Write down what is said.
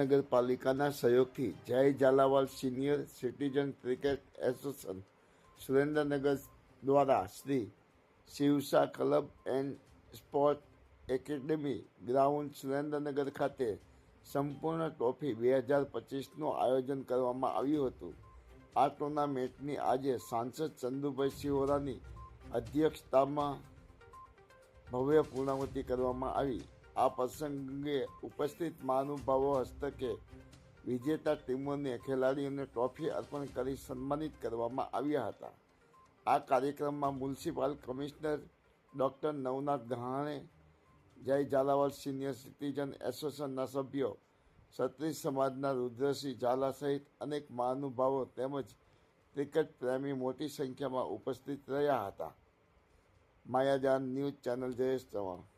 નગરપાલિકાના સહયોગથી Jay Jhalawad senior citizen cricket association Surendranagar દ્વારા Shri Shivsa club and sport academy ground Surendranagar ખાતે સંપૂર્ણ ટ્રોફી બે હજાર પચીસનું આયોજન કરવામાં આવ્યું હતું. આ ટુર્નામેન્ટની આજે સાંસદ ચંદુભાઈ સિહોરાની અધ્યક્ષતામાં ભવ્ય પૂર્ણાવતી કરવામાં આવી. આ પ્રસંગે ઉપસ્થિત મહાનુભાવો હસ્તકે વિજેતા ટીમોને ખેલાડીઓને ટ્રોફી અર્પણ કરી સન્માનિત કરવામાં આવ્યા હતા. આ કાર્યક્રમમાં municipal commissioner doctor Navnath Gahane Jay Jhalawad senior citizen એસોસિએશનના સભ્યો ક્ષત્રિય સમાજના રુદ્રસિંહ ઝાલા સહિત અનેક મહાનુભાવો તેમજ ક્રિકેટ પ્રેમી મોટી સંખ્યામાં ઉપસ્થિત રહ્યા હતા. Mayajaan news channel Jayesh Chauhan.